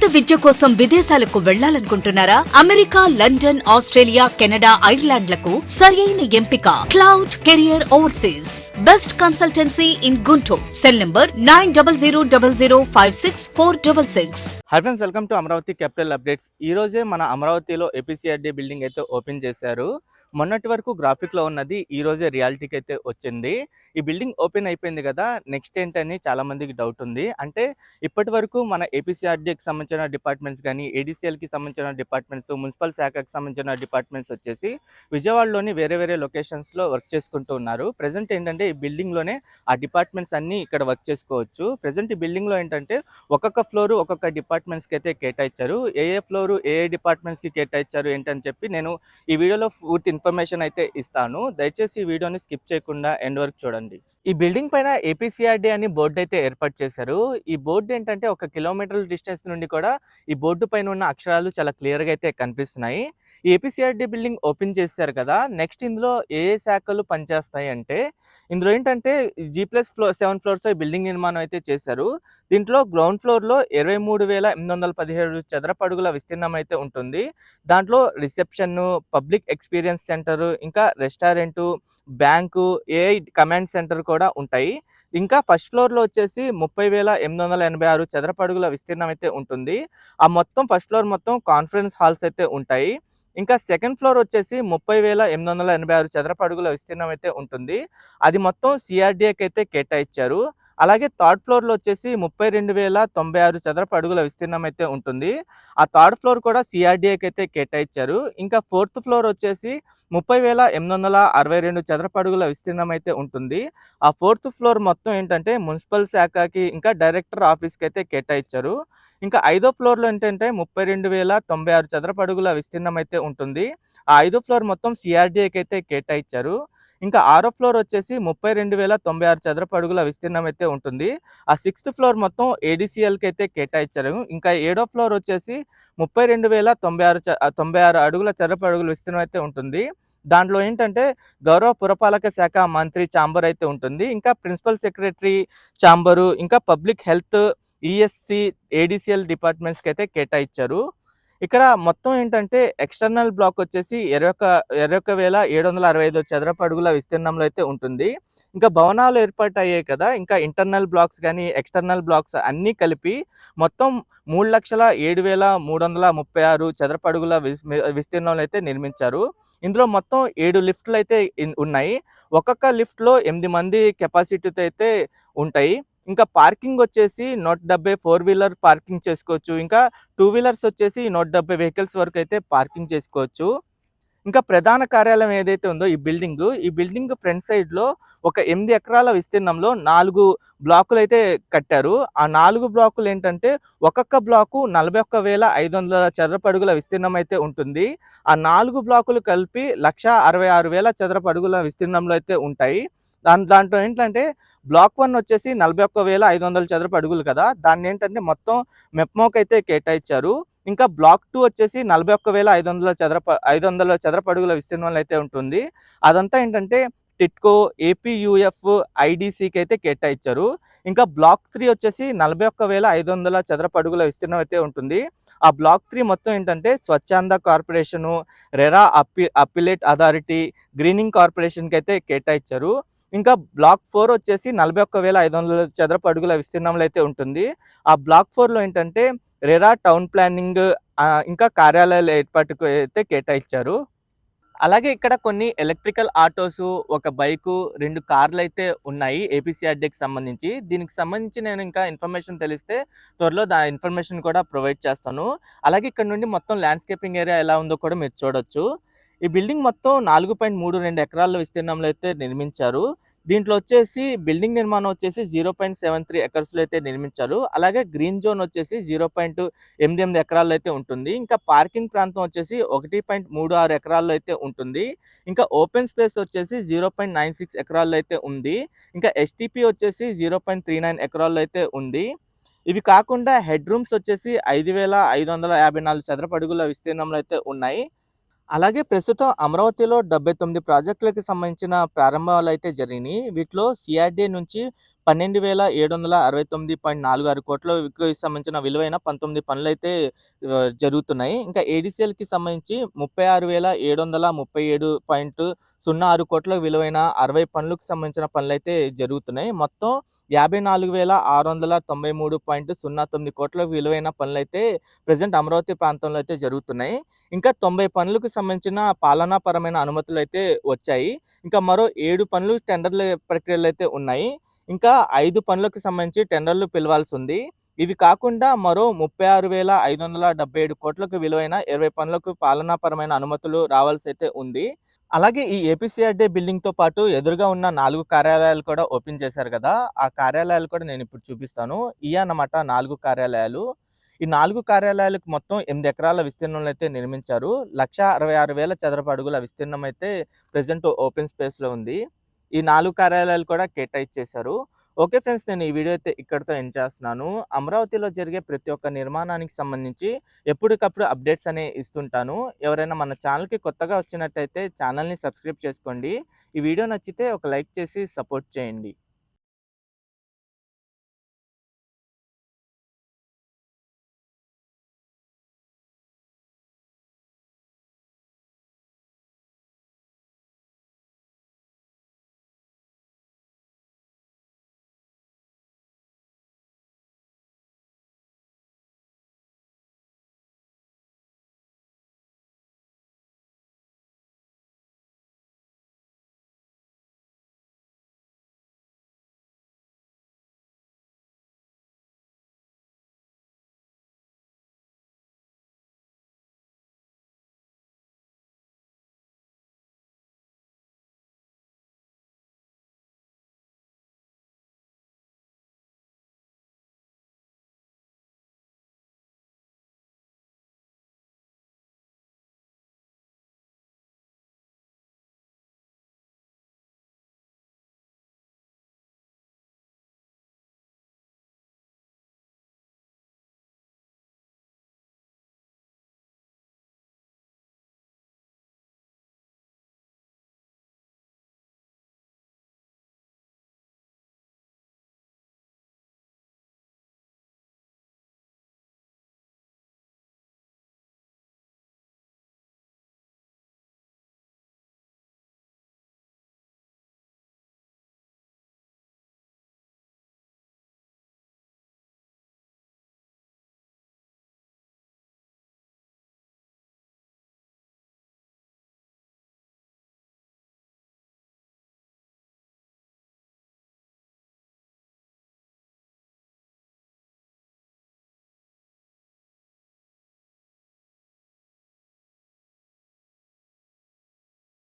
ఉన్నత విద్య కోసం విదేశాలకు వెళ్ళాలనుకుంటున్నారా? అమెరికా లండన్ ఆస్ట్రేలియా కెనడా ఐర్లాండ్లకు సరియైన ఎంపిక. Cloud career overseas. Best consultancy in Guntur. Cell number nine double zero double zero five six four double six. Hi friends welcome to Amaravati capital updates ఈ రోజే మన అమరావతిలో ఏపీసీఆర్డీ బిల్డింగ్ అయితే open చేశారు. మొన్నటి వరకు గ్రాఫిక్లో ఉన్నది ఈ రోజే రియాలిటీకి అయితే వచ్చింది. ఈ బిల్డింగ్ ఓపెన్ అయిపోయింది కదా నెక్స్ట్ ఏంటని చాలామందికి డౌట్ ఉంది. అంటే ఇప్పటి వరకు మన ఏపీసీఆర్డీకి సంబంధించిన డిపార్ట్మెంట్స్ కానీ ఏడీసీఎల్కి సంబంధించిన డిపార్ట్మెంట్స్ మున్సిపల్ శాఖకి సంబంధించిన డిపార్ట్మెంట్స్ వచ్చేసి విజయవాడలోని వేరే వేరే లొకేషన్స్లో వర్క్ చేసుకుంటూ ఉన్నారు. ప్రజెంట్ ఏంటంటే ఈ బిల్డింగ్లోనే ఆ డిపార్ట్మెంట్స్ అన్నీ ఇక్కడ వర్క్ చేసుకోవచ్చు. ప్రజెంట్ ఈ బిల్డింగ్లో ఏంటంటే ఒక్కొక్క ఫ్లోరు ఒక్కొక్క డిపార్ట్మెంట్స్కి అయితే కేటాయించారు ఏ ఏ ఫ్లోరు ఏ ఏ డిపార్ట్మెంట్స్కి కేటాయించారు ఏంటని చెప్పి నేను ఈ వీడియోలో పూర్తి ఇన్ఫర్మేషన్ అయితే ఇస్తాను. దయచేసి ఈ వీడియోని స్కిప్ చేయకుండా ఎండ్ వరకు చూడండి. ఈ బిల్డింగ్ పైన ఏపీసీఆర్డీ అని బోర్డు అయితే ఏర్పాటు చేశారు. ఈ బోర్డు ఏంటంటే ఒక కిలోమీటర్ డిస్టెన్స్ నుండి కూడా ఈ బోర్డు పైన ఉన్న అక్షరాలు చాలా క్లియర్గా అయితే కనిపిస్తున్నాయి. ఏపీసీఆర్డీ బిల్డింగ్ ఓపెన్ చేశారు కదా నెక్స్ట్ ఇందులో ఏ ఏ శాఖలు పనిచేస్తాయి అంటే ఇందులో ఏంటంటే G plus floor seven floors building నిర్మాణం అయితే చేశారు. దీంట్లో గ్రౌండ్ ఫ్లోర్లో ఇరవై మూడు వేల ఎనిమిది వందల పదిహేడు చదరపడుగుల విస్తీర్ణం అయితే ఉంటుంది. దాంట్లో రిసెప్షన్ పబ్లిక్ ఎక్స్పీరియన్స్ సెంటర్ ఇంకా restaurant bank AI command centre కూడా ఉంటాయి. ఇంకా ఫస్ట్ ఫ్లోర్లో వచ్చేసి ముప్పై వేల ఎనిమిది వందల ఎనభై ఆరు చదరపడుగుల విస్తీర్ణం అయితే ఉంటుంది. ఆ మొత్తం ఫస్ట్ ఫ్లోర్ మొత్తం కాన్ఫరెన్స్ హాల్స్ అయితే ఉంటాయి. ఇంకా సెకండ్ ఫ్లోర్ వచ్చేసి ముప్పై వేల ఎనిమిది వందల ఎనభై ఆరు చదరపు అడుగుల విస్తీర్ణం అయితే ఉంటుంది. అది మొత్తం సిఆర్డీఏకి అయితే కేటాయించారు. అలాగే థర్డ్ ఫ్లోర్లో వచ్చేసి ముప్పై రెండు వేల తొంభై ఆరు చదరపు అడుగుల విస్తీర్ణం అయితే ఉంటుంది. ఆ థర్డ్ ఫ్లోర్ కూడా సిఆర్డీఏకి అయితే కేటాయించారు. ఇంకా ఫోర్త్ ఫ్లోర్ వచ్చేసి ముప్పై వేల ఎనిమిది వందల అరవై రెండు చదరపు అడుగుల విస్తీర్ణం అయితే ఉంటుంది. ఆ ఫోర్త్ ఫ్లోర్ మొత్తం ఏంటంటే మున్సిపల్ శాఖకి ఇంకా డైరెక్టర్ ఆఫీస్కి అయితే కేటాయించారు. ఇంకా ఐదో ఫ్లోర్లో ఏంటంటే ముప్పై రెండు వేల తొంభై ఆరు చదరపు అడుగుల విస్తీర్ణం అయితే ఉంటుంది. ఆ ఐదో ఫ్లోర్ మొత్తం సిఆర్డీఏకి అయితే కేటాయించారు. ఇంకా ఆరో ఫ్లోర్ వచ్చేసి ముప్పై రెండు వేల తొంభై ఆరు చదరపు అడుగుల విస్తీర్ణం అయితే ఉంటుంది. ఆ సిక్స్త్ ఫ్లోర్ మొత్తం ఏడీసీఎల్కి అయితే కేటాయించారు. ఇంకా ఏడో ఫ్లోర్ వచ్చేసి ముప్పై రెండు వేల తొంభై ఆరు చ- తొంభై ఆరు అడుగుల చదరపు అడుగుల విస్తీర్ణం అయితే ఉంటుంది. దాంట్లో ఏంటంటే గౌరవ పురపాలక శాఖ మంత్రి ఛాంబర్ అయితే ఉంటుంది. ఇంకా ప్రిన్సిపల్ సెక్రటరీ ఛాంబరు ఇంకా పబ్లిక్ హెల్త్ ఈఎస్సి ఏడిసిఎల్ డిపార్ట్మెంట్స్కి అయితే కేటాయించారు ఇక్కడ మొత్తం ఏంటంటే ఎక్స్టర్నల్ బ్లాక్ వచ్చేసి ఇరవై ఒక ఇరవై వేల ఏడు వందల అరవై ఐదు చదరపు అడుగుల విస్తీర్ణంలో అయితే ఉంటుంది. ఇంకా భవనాలు ఏర్పాటు అయ్యాయి కదా ఇంకా ఇంటర్నల్ బ్లాక్స్ కానీ ఎక్స్టర్నల్ బ్లాక్స్ అన్నీ కలిపి మొత్తం మూడు లక్షల ఏడు వేల మూడు వందల ముప్పై ఆరు చదరపు అడుగుల విస్- విస్తీర్ణంలో అయితే నిర్మించారు. ఇందులో మొత్తం ఏడు లిఫ్ట్లు అయితే ఉన్నాయి. ఒక్కొక్క లిఫ్ట్లో ఎనిమిది మంది కెపాసిటీతో అయితే ఉంటాయి. ఇంకా పార్కింగ్ వచ్చేసి నూట డెబ్బై ఫోర్ వీలర్ పార్కింగ్ చేసుకోవచ్చు. ఇంకా టూ వీలర్స్ వచ్చేసి నూట డెబ్బై వెహికల్స్ వరకు అయితే పార్కింగ్ చేసుకోవచ్చు. ఇంకా ప్రధాన కార్యాలయం ఏదైతే ఉందో ఈ బిల్డింగ్ ఈ బిల్డింగ్ ఫ్రంట్ సైడ్లో ఒక ఎనిమిది ఎకరాల విస్తీర్ణంలో నాలుగు బ్లాకులు అయితే కట్టారు. ఆ నాలుగు బ్లాకులు ఏంటంటే ఒక్కొక్క బ్లాకు నలభై ఒక్క వేల ఐదు వందల చదరపడుగుల విస్తీర్ణం అయితే ఉంటుంది. ఆ నాలుగు బ్లాకులు కలిపి లక్ష అరవై ఆరు వేల చదరపడుగుల విస్తీర్ణంలో అయితే ఉంటాయి. దాని దాంట్లో ఏంటంటే బ్లాక్ వన్ వచ్చేసి నలభై ఒక్క వేల ఐదు వందల చదరపు అడుగులు కదా. దాన్ని ఏంటంటే మొత్తం మెప్మోక్ అయితే కేటాయించారు. ఇంకా బ్లాక్ టూ వచ్చేసి నలభై ఒక్క వేల ఐదు వందల చదరపు ఐదు వందల చదరపు అడుగుల విస్తీర్ణంలో అయితే ఉంటుంది. అదంతా ఏంటంటే టిట్కో ఏపీయూఎఫ్ ఐడిసికి అయితే కేటాయించారు. ఇంకా బ్లాక్ త్రీ వచ్చేసి నలభై ఒక్క వేల ఐదు వందల చదరపు అడుగుల విస్తీర్ణం అయితే ఉంటుంది. ఆ బ్లాక్ త్రీ మొత్తం ఏంటంటే స్వచ్ఛంద కార్పొరేషను రెరా అప్పి అప్పిలేట్ అథారిటీ గ్రీనింగ్ కార్పొరేషన్కి అయితే కేటాయించారు. ఇంకా బ్లాక్ ఫోర్ వచ్చేసి నలభై ఒక్క వేల ఐదు వందల చదరపు అడుగుల విస్తీర్ణంలో అయితే ఉంటుంది. ఆ బ్లాక్ ఫోర్లో ఏంటంటే రెరా టౌన్ ప్లానింగ్ ఇంకా కార్యాలయాల ఏర్పాటుకు అయితే కేటాయించారు. అలాగే ఇక్కడ కొన్ని ఎలక్ట్రికల్ ఆటోస్ ఒక బైకు రెండు కార్లు అయితే ఉన్నాయి ఏపీసీఆర్డీకి సంబంధించి. దీనికి సంబంధించి నేను ఇంకా ఇన్ఫర్మేషన్ తెలిస్తే త్వరలో దా ఇన్ఫర్మేషన్ కూడా ప్రొవైడ్ చేస్తాను. అలాగే ఇక్కడ నుండి మొత్తం ల్యాండ్స్కేపింగ్ ఏరియా ఎలా ఉందో కూడా మీరు చూడొచ్చు. ఈ బిల్డింగ్ మొత్తం నాలుగు పాయింట్ మూడు రెండు ఎకరాల విస్తీర్ణంలో అయితే నిర్మించారు. దీంట్లో వచ్చేసి బిల్డింగ్ నిర్మాణం వచ్చేసి జీరో పాయింట్ సెవెన్ త్రీ ఎకర్స్లో అయితే నిర్మించారు. అలాగే గ్రీన్ జోన్ వచ్చేసి జీరో పాయింట్ ఎనిమిది ఎనిమిది ఎకరాల్లో అయితే ఉంటుంది. ఇంకా పార్కింగ్ ప్రాంతం వచ్చేసి ఒకటి పాయింట్ మూడు ఆరు ఎకరాల్లో అయితే ఉంటుంది. ఇంకా ఓపెన్ స్పేస్ వచ్చేసి జీరో పాయింట్ నైన్ సిక్స్ ఎకరాల్లో అయితే ఉంది. ఇంకా ఎస్టీపీ వచ్చేసి జీరో పాయింట్ త్రీ నైన్ ఎకరాల్లో అయితే ఉంది. ఇవి కాకుండా హెడ్ రూమ్స్ వచ్చేసి ఐదు వేల ఐదు వందల యాభై నాలుగు చదరపడుగుల విస్తీర్ణంలో అయితే ఉన్నాయి. అలాగే ప్రస్తుతం అమరావతిలో డెబ్బై తొమ్మిది ప్రాజెక్టులకు సంబంధించిన ప్రారంభాలు అయితే జరిగినాయి. వీటిలో సిఆర్డీ నుంచి పన్నెండు వేల ఏడు వందల అరవై తొమ్మిది పాయింట్ నాలుగు ఆరు కోట్లకు సంబంధించిన విలువైన పంతొమ్మిది పనులు అయితే జరుగుతున్నాయి. ఇంకా ఏడీసీఎల్కి సంబంధించి ముప్పై ఆరు వేల ఏడు వందల ముప్పై ఏడు పాయింట్ సున్నా ఆరు కోట్ల విలువైన అరవై పనులకు సంబంధించిన పనులు అయితే జరుగుతున్నాయి. మొత్తం 54,693.09 కోట్ల విలువైన పనులైతే ప్రజెంట్ అమరావతి ప్రాంతంలో అయితే జరుగుతున్నాయి. ఇంకా 90 పనులకు సంబంధించిన పాలనాపరమైన అనుమతులు అయితే వచ్చాయి. ఇంకా మరో ఏడు పనులు టెండర్ల ప్రక్రియలు అయితే ఉన్నాయి. ఇంకా ఐదు పనులకు సంబంధించి టెండర్లు పిలవాల్సి ఉంది ఇవి కాకుండా మరో 36,577 కోట్లకు విలువైన 20 పనులకు పాలనాపరమైన అనుమతులు రావాల్సి అయితే ఉంది. అలాగే ఈ ఏపీసీఆర్డే బిల్డింగ్‌తో పాటు ఎదురుగా ఉన్న నాలుగు కార్యాలయాలు కూడా ఓపెన్ చేశారు కదా! ఆ కార్యాలయాలు కూడా నేను ఇప్పుడు చూపిస్తాను. ఈ అన్నమాట నాలుగు కార్యాలయాలు. ఈ నాలుగు కార్యాలయాలకు మొత్తం ఎనిమిది ఎకరాల విస్తీర్ణంలో అయితే నిర్మించారు. 1,66,000 చదరపు అడుగుల విస్తీర్ణం అయితే ప్రజెంట్ ఓపెన్ స్పేస్‌లో ఉంది. ఈ నాలుగు కార్యాలయాలు కూడా కేటాయించేశారు ఓకే ఫ్రెండ్స్ నేను ఈ వీడియో అయితే ఇక్కడితో ఎండ్ చేస్తున్నాను. అమరావతిలో జరిగే ప్రతి ఒక్క నిర్మాణానికి సంబంధించి ఎప్పటికప్పుడు అప్డేట్స్ అనేవి ఇస్తుంటాను. ఎవరైనా మన ఛానల్‌కి కొత్తగా వచ్చినట్టయితే ఛానల్‌ని సబ్స్క్రైబ్ చేసుకోండి. ఈ వీడియో నచ్చితే ఒక లైక్ చేసి సపోర్ట్ చేయండి.